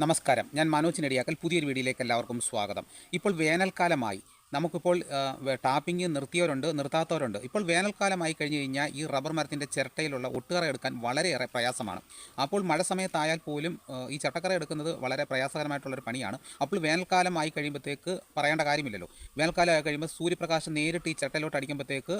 നമസ്കാരം. ഞാൻ മനോജ് നെടിയാക്കൽ. പുതിയൊരു വീഡിയോയിലേക്ക് എല്ലാവർക്കും സ്വാഗതം. ഇപ്പോൾ വേനൽക്കാലമായി. നമുക്കിപ്പോൾ ടാപ്പിംഗ് നിർത്തിയവരുണ്ട് നിർത്താത്തവരുണ്ട്. ഇപ്പോൾ വേനൽക്കാലമായി കഴിഞ്ഞ് കഴിഞ്ഞാൽ ഈ റബ്ബർ മരത്തിന്റെ ചിരട്ടയിലുള്ള ഒട്ടുകറ എടുക്കാൻ വളരെയേറെ പ്രയാസമാണ്. അപ്പോൾ മഴ സമയത്തായാൽ പോലും ഈ ചട്ടക്കറ എടുക്കുന്നത് വളരെ പ്രയാസകരമായിട്ടുള്ളൊരു പണിയാണ്. അപ്പോൾ വേനൽക്കാലമായി കഴിയുമ്പോഴത്തേക്ക് പറയേണ്ട കാര്യമില്ലല്ലോ. വേനൽക്കാലം ആയി കഴിയുമ്പോൾ സൂര്യപ്രകാശം നേരിട്ട് ഈ ചിരട്ടയിലോട്ട് അടിക്കുമ്പോഴത്തേക്ക്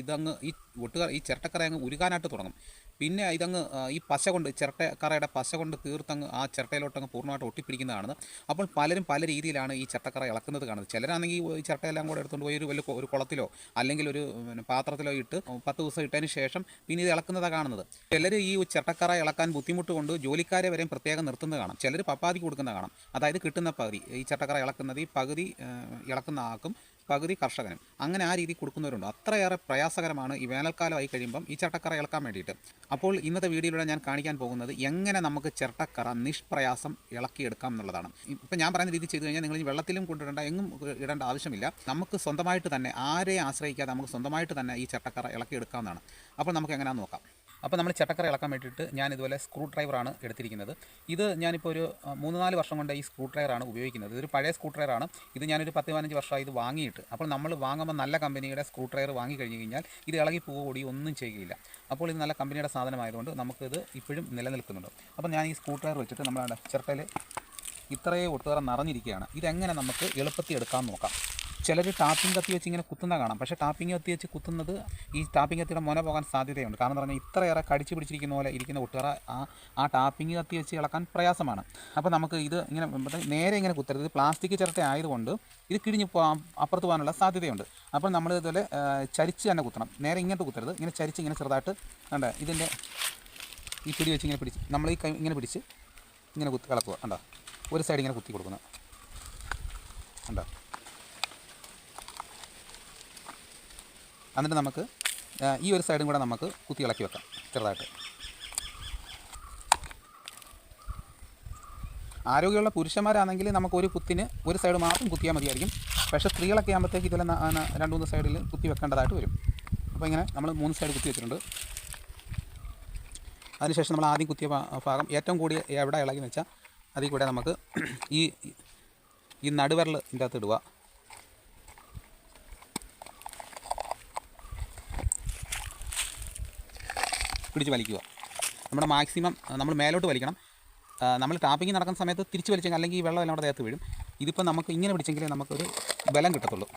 ഇതങ്ങ് ഈ ഒട്ടുകറ ഈ ചിരട്ടക്കറ അങ്ങ് ഉരുകാനായിട്ട് തുടങ്ങും. പിന്നെ ഇതങ്ങ് ഈ പശ കൊണ്ട് ചിരട്ടക്കറയുടെ പശ കൊണ്ട് തീർത്തങ്ങ് ആ ചിരട്ടയിലോട്ടങ്ങ് പൂർണമായിട്ട് ഒട്ടിപ്പിടിക്കുന്നതാണ്. അപ്പോൾ പലരും പല രീതിയിലാണ് ഈ ചിരട്ടക്കറ ഇളക്കുന്നത് കാണുന്നത്. ചിലരാണെങ്കിൽ ഈ ചിരട്ടയെല്ലാം കൂടെ എടുത്തുകൊണ്ട് പോയി ഒരു വലിയ ഒരു കുളത്തിലോ അല്ലെങ്കിൽ ഒരു പാത്രത്തിലോ ഇട്ട് പത്ത് ദിവസം ഇട്ടതിന് ശേഷം പിന്നെ ഇത് ഇളക്കുന്നതാണ് കാണുന്നത്. ചിലർ ഈ ചിരട്ടക്കറ ഇളക്കാൻ ബുദ്ധിമുട്ട് കൊണ്ട് ജോലിക്കാരെ വരെയും പ്രത്യേകം നിർത്തുന്നത് കാണാം. ചിലർ പപ്പാതി കൊടുക്കുന്നത് കാണാം. അതായത് കിട്ടുന്ന പകുതി ഈ ചിരട്ടക്കറ ഇളക്കുന്നത് ഈ പകുതി ഇളക്കുന്ന ആക്കും. പകുതി കർഷകനും. അങ്ങനെ ആ രീതി കൊടുക്കുന്നവരുണ്ട്. അത്രയേറെ പ്രയാസകരമാണ് ഈ വേനൽക്കാലമായി കഴിയുമ്പം ഈ ചട്ടക്കറ ഇളക്കാൻ വേണ്ടിയിട്ട്. അപ്പോൾ ഇന്നത്തെ വീഡിയോയിലൂടെ ഞാൻ കാണിക്കാൻ പോകുന്നത് എങ്ങനെ നമുക്ക് ചിരട്ടക്കറ നിഷ്പ്രയാസം ഇളക്കിയെടുക്കാം എന്നുള്ളതാണ്. ഇപ്പം ഞാൻ പറയുന്ന രീതി ചെയ്തു കഴിഞ്ഞാൽ നിങ്ങൾ ഈ വെള്ളത്തിലും കൊണ്ടിടേണ്ട എങ്ങും ഇടേണ്ട ആവശ്യമില്ല. നമുക്ക് സ്വന്തമായിട്ട് തന്നെ ആരെയും ആശ്രയിക്കാതെ നമുക്ക് സ്വന്തമായിട്ട് തന്നെ ഈ ചട്ടക്കറ ഇളക്കിയെടുക്കാവുന്നതാണ്. അപ്പോൾ നമുക്ക് എങ്ങനെയാണെന്ന് നോക്കാം. അപ്പോൾ നമ്മൾ ചട്ടക്കറ ഇളക്കാൻ വേണ്ടിയിട്ട് ഞാൻ ഇതുപോലെ സ്ക്രൂ ഡ്രൈവറാണ് എടുത്തിരിക്കുന്നത്. ഇത് ഞാനിപ്പോൾ ഒരു മൂന്ന് നാല് വർഷം കൊണ്ട് ഈ സ്ക്രൂ ഡ്രൈവറാണ് ഉപയോഗിക്കുന്നത്. ഇതൊരു പഴയ സ്ക്രൂ ഡ്രൈവറാണ് ഇത് ഞാനൊരു പത്ത് പതിനഞ്ച് വർഷമായി ഇത് വാങ്ങിയിട്ട്. അപ്പോൾ നമ്മൾ വാങ്ങുമ്പോൾ നല്ല കമ്പനിയുടെ സ്ക്രൂ ഡ്രൈവർ വാങ്ങി കഴിഞ്ഞ് കഴിഞ്ഞാൽ ഇത് ഇളകി പോവുകയോടി ഒന്നും ചെയ്യുകയില്ല അപ്പോൾ ഇത് നല്ല കമ്പനിയുടെ സാധനമായതുകൊണ്ട് നമുക്കിത് ഇപ്പോഴും നിലനിൽക്കുന്നുണ്ട്. അപ്പോൾ ഞാൻ ഈ സ്ക്രൂ ഡ്രൈവർ വെച്ചിട്ട് നമ്മുടെ ചിരട്ടയിൽ ഇത്രയും ഒട്ടുകാരം നിറഞ്ഞിരിക്കുകയാണ്. ഇതെങ്ങനെ നമുക്ക് എളുപ്പത്തിൽ എടുക്കാൻ നോക്കാം. ചിലർ ടാപ്പിംഗ് കത്തി വെച്ച് ഇങ്ങനെ കുത്തുന്ന കാണാം. പക്ഷേ ടാപ്പിംഗ് കത്തി വെച്ച് കുത്തുന്നത് ഈ ടാപ്പിംഗ് കത്തിയുടെ മുന പോകാൻ സാധ്യതയുണ്ട്. കാരണം പറഞ്ഞാൽ ഇത്രയേറെ കടിച്ച് പിടിച്ചിരിക്കുന്ന പോലെ ഇരിക്കുന്ന കുട്ടികളെ ആ ആ ടാപ്പിംഗ് കത്തി വെച്ച് ഇളക്കാൻ പ്രയാസമാണ്. അപ്പോൾ നമുക്ക് ഇത് ഇങ്ങനെ നേരെ ഇങ്ങനെ കുത്തരുത്. ഇത് പ്ലാസ്റ്റിക് ചിരട്ട ആയതുകൊണ്ട് ഇത് കിഴിഞ്ഞ് അപ്പുറത്ത് പോകാനുള്ള സാധ്യതയുണ്ട്. അപ്പോൾ നമ്മൾ ഇതുപോലെ ചരിച്ച് തന്നെ കുത്തണം. നേരെ ഇങ്ങോട്ട് കുത്തരുത്. ഇങ്ങനെ ചരിച്ച് ഇങ്ങനെ ചെറുതായിട്ട് കണ്ട ഇതിന്റെ ഈ പിടി വെച്ച് ഇങ്ങനെ പിടിച്ച് നമ്മൾ ഈ കൈ ഇങ്ങനെ പിടിച്ച് ഇങ്ങനെ കുത്തി കളക്കുക കണ്ടോ ഒരു സൈഡ് ഇങ്ങനെ കുത്തി കൊടുക്കുന്നത് കണ്ടോ? എന്നിട്ട് നമുക്ക് ഈ ഒരു സൈഡും കൂടെ നമുക്ക് കുത്തി ഇളക്കി വെക്കാം ചെറുതായിട്ട്. ആരോഗ്യമുള്ള പുരുഷന്മാരാണെങ്കിൽ നമുക്ക് ഒരു കുത്തിന് ഒരു സൈഡ് മാത്രം കുത്തിയാൽ മതിയായിരിക്കും. പക്ഷേ സ്ത്രീകളൊക്കെ ആകുമ്പോഴത്തേക്ക് ഇതുപോലെ രണ്ട് മൂന്ന് സൈഡിൽ കുത്തി വെക്കേണ്ടതായിട്ട് വരും. അപ്പോൾ ഇങ്ങനെ നമ്മൾ മൂന്ന് സൈഡ് കുത്തി വെച്ചിട്ടുണ്ട്. അതിനുശേഷം നമ്മൾ ആദ്യം കുത്തിയ ഭാഗം ഏറ്റവും കൂടി എവിടെ ഇളകി വെച്ചാൽ അതിൽ കൂടെ നമുക്ക് ഈ ഈ നടുവിരൽ ഇതിന്റെ അകത്ത് ഇടുക. പിടിച്ച് വലിക്കുക. നമ്മുടെ മാക്സിമം നമ്മൾ മേലോട്ട് വലിക്കണം. നമ്മൾ ടാപ്പിംഗ് നടക്കുന്ന സമയത്ത് തിരിച്ച് വലിച്ചെങ്കിൽ അല്ലെങ്കിൽ ഈ വെള്ളം എല്ലാം കൂടെ ദേഹത്ത് വീഴും. ഇതിപ്പോൾ നമുക്ക് ഇങ്ങനെ പിടിച്ചെങ്കിലേ നമുക്കൊരു ബലം കിട്ടത്തുള്ളൂ.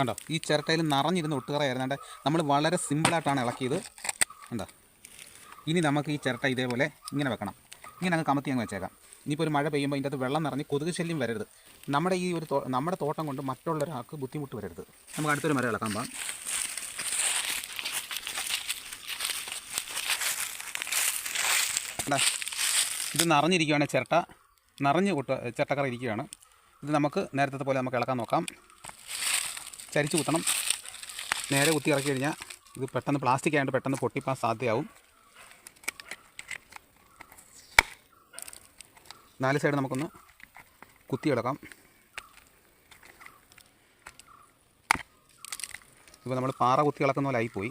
കണ്ടോ? ഈ ചിരട്ടയിൽ നിറഞ്ഞിരുന്ന ഒട്ടുകറയായിരുന്നാണ്ട്. നമ്മൾ വളരെ സിമ്പിളായിട്ടാണ് ഇളക്കിയത്. കണ്ടോ? ഇനി നമുക്ക് ഈ ചിരട്ട ഇതേപോലെ ഇങ്ങനെ വെക്കണം. ഇങ്ങനെ അങ്ങ് കമത്തി അങ്ങ് വെച്ചേക്കാം. ഇനിയിപ്പോൾ ഒരു മഴ പെയ്യുമ്പോൾ ഇതിന്റെ അകത്ത് വെള്ളം നിറഞ്ഞ് കൊതുക് ശല്യം വരരുത്. നമ്മുടെ ഈ ഒരു നമ്മുടെ തോട്ടം കൊണ്ട് മറ്റുള്ള ഒരാൾക്ക് ബുദ്ധിമുട്ട് വരരുത്. നമുക്ക് അടുത്തൊരു മരം ഇളക്കാൻ പോകാം? ഇത് നിറഞ്ഞിരിക്കുകയാണ് ചിരട്ട. നിറഞ്ഞ് കൊട്ട ചിരട്ടക്കറ ഇരിക്കുകയാണ് ഇത് നമുക്ക് നേരത്തെ പോലെ നമുക്ക് ഇളക്കാൻ നോക്കാം. ചരിച്ച് കുത്തണം. നേരെ കുത്തി ഇറക്കി കഴിഞ്ഞാൽ ഇത് പെട്ടെന്ന് പ്ലാസ്റ്റിക് ആയതുകൊണ്ട് പെട്ടെന്ന് പൊട്ടിപ്പാൻ സാധ്യമാവും നാല് സൈഡ് നമുക്കൊന്ന് കുത്തി കുത്തിയെടുക്കാം ഇപ്പോൾ നമ്മൾ പാറ കുത്തി ഇളക്കുന്ന പോലെ ആയിപ്പോയി.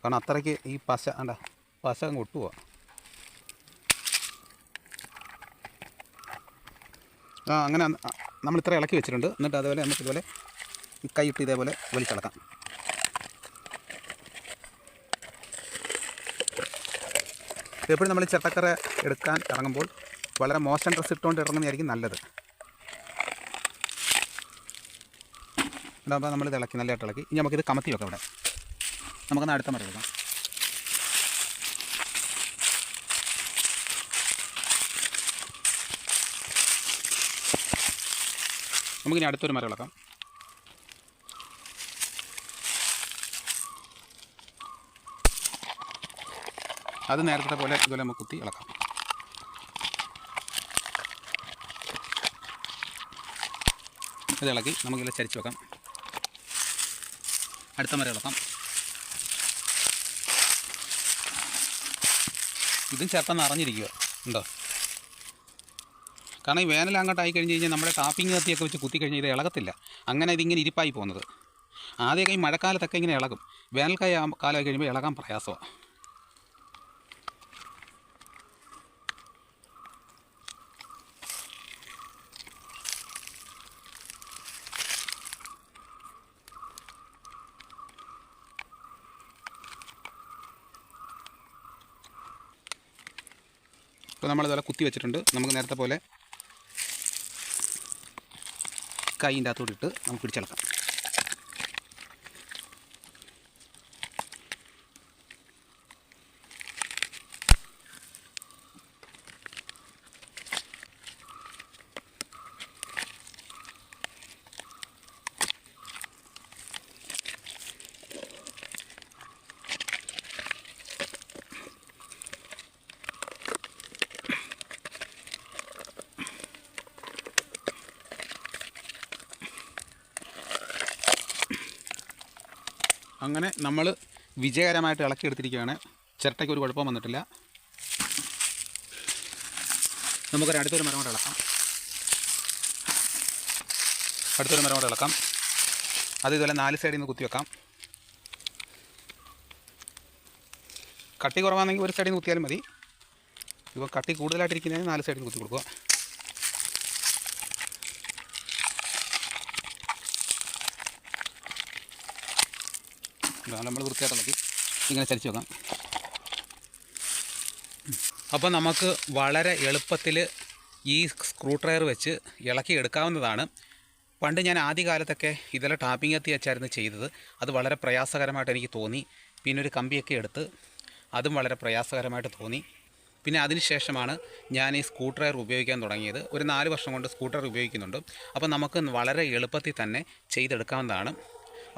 കാരണം അത്രയ്ക്ക് ഈ പശ അണ്ട പശ അങ്ങ് ഒട്ടുപോവാ ആ അങ്ങനെ നമ്മൾ ഇത്ര ഇളക്കി വെച്ചിട്ടുണ്ട്. എന്നിട്ട് അതുപോലെ നമുക്ക് ഇതുപോലെ ഈ കൈയിട്ട് ഇതേപോലെ വലിച്ചിളക്കാം. എപ്പോഴും നമ്മൾ ചട്ടക്കറ എടുക്കാൻ ഇറങ്ങുമ്പോൾ വളരെ മോശം ഡ്രസ്സ് ഇട്ടുകൊണ്ട് ഇറങ്ങുന്നതായിരിക്കും നല്ലത്. ഇതാകുമ്പോൾ നമ്മൾ ഇളക്കി നല്ലതായിട്ട് ഇളക്കി. ഇനി നമുക്കിത് കമത്തി വെക്കാം ഇവിടെ. നമുക്കൊന്ന് അടുത്ത മരം എടുക്കാം. നമുക്കിനി അടുത്തൊരു മരം ഇളക്കാം. അത് നേരത്തെ പോലെ ഇതുപോലെ നമുക്ക് കുത്തി ഇളക്കാം. ഇത് ഇളക്കി നമുക്കിതിൽ ചരിച്ച് വെക്കാം. അടുത്ത മരം ഇളക്കാം. ഇതും ചിരട്ട നിറഞ്ഞിരിക്കുക ഉണ്ടോ? കാരണം ഈ ആയി കഴിഞ്ഞ് കഴിഞ്ഞാൽ നമ്മുടെ ടാപ്പിംഗ് കത്തിയൊക്കെ വെച്ച് കുത്തി കഴിഞ്ഞാൽ ഇത് ഇളകത്തില്ല. അങ്ങനെ ഇതിങ്ങനെ ഇരിപ്പായി പോകുന്നത്. ആദ്യമൊക്കെ ഈ മഴക്കാലത്തൊക്കെ ഇങ്ങനെ ഇളകും. വേനൽക്കായ കാലമായി കഴിയുമ്പോൾ ഇളകാൻ പ്രയാസമാണ്. ഇപ്പോൾ നമ്മളിതുപോലെ കുത്തി വെച്ചിട്ടുണ്ട്. നമുക്ക് നേരത്തെ പോലെ കൈയിന്റെ അകത്തോട്ട് ഇട്ട് നമുക്ക് പിടിച്ചെടുക്കാം അങ്ങനെ നമ്മൾ വിജയകരമായിട്ട് ഇളക്കിയെടുത്തിരിക്കുകയാണ്. ചിരട്ടയ്ക്ക് ഒരു കുഴപ്പം വന്നിട്ടില്ല. നമുക്കൊരു അടുത്തൊരു മരം കൂടെ ഇളക്കാം. അടുത്തൊരു മരം കൂടെ ഇളക്കാം. അത് ഇതുപോലെ നാല് സൈഡിൽ നിന്ന് കുത്തി വെക്കാം. കട്ടി കുറവാണെങ്കിൽ ഒരു സൈഡിൽ നിന്ന് കുത്തിയാലും മതി. ഇപ്പോൾ കട്ടി കൂടുതലായിട്ടിരിക്കുന്നതിന് നാല് സൈഡിൽ നിന്ന് കുത്തി കൊടുക്കുക. നമ്മൾ വൃത്തിയായിട്ട് ഇങ്ങനെ ചലിച്ച് വെക്കാം അപ്പോൾ നമുക്ക് വളരെ എളുപ്പത്തിൽ ഈ സ്ക്രൂ ഡ്രൈവർ വെച്ച് ഇളക്കി എടുക്കാവുന്നതാണ്. പണ്ട് ഞാൻ ആദ്യകാലത്തൊക്കെ ഇതിലെ ടാപ്പിംഗ് എത്തി വെച്ചായിരുന്നു ചെയ്തത്. അത് വളരെ പ്രയാസകരമായിട്ട് എനിക്ക് തോന്നി. പിന്നെ ഒരു കമ്പിയൊക്കെ എടുത്ത് അതും വളരെ പ്രയാസകരമായിട്ട് തോന്നി. പിന്നെ അതിനുശേഷമാണ് ഞാൻ ഈ സ്ക്രൂ ഡ്രൈവർ ഉപയോഗിക്കാൻ തുടങ്ങിയത്. ഒരു നാല് വർഷം കൊണ്ട് സ്ക്രൂ ഡ്രൈവർ ഉപയോഗിക്കുന്നുണ്ട്. അപ്പോൾ നമുക്ക് വളരെ എളുപ്പത്തിൽ തന്നെ ചെയ്തെടുക്കാവുന്നതാണ്.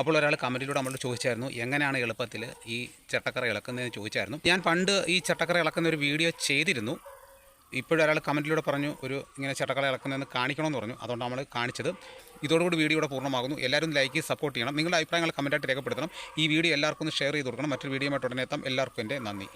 അപ്പോൾ ഒരാൾ കമന്റിലൂടെ നമ്മളോട് ചോദിച്ചായിരുന്നു എങ്ങനെയാണ് എളുപ്പത്തിൽ ഈ ചട്ടക്കറ ഇളക്കുന്നതെന്ന് ചോദിച്ചായിരുന്നു. ഞാൻ പണ്ട് ഈ ചട്ടക്കറ ഇളക്കുന്ന ഒരു വീഡിയോ ചെയ്തിരുന്നു. ഇപ്പോഴൊരാൾ കമന്റിലൂടെ പറഞ്ഞു ഒരു ഇങ്ങനെ ചട്ടക്കറ ഇളക്കുന്നതെന്ന് കാണിക്കണമെന്ന് പറഞ്ഞു. അതുകൊണ്ട് നമ്മൾ കാണിച്ചത്. ഇതോടുകൂടി വീഡിയോ ഇവിടെ പൂർണമാകുന്നു. എല്ലാവരും ലൈക്ക് സപ്പോർട്ട് ചെയ്യണം. നിങ്ങളുടെ അഭിപ്രായങ്ങൾ കമന്റായിട്ട് രേഖപ്പെടുത്തണം. ഈ വീഡിയോ എല്ലാവർക്കും ഒന്ന് ഷെയർ ചെയ്ത് കൊടുക്കണം. മറ്റൊരു വീഡിയോ ആയിട്ട് ഉടനെ എത്താം. എല്ലാവർക്കും എന്റെ നന്ദി.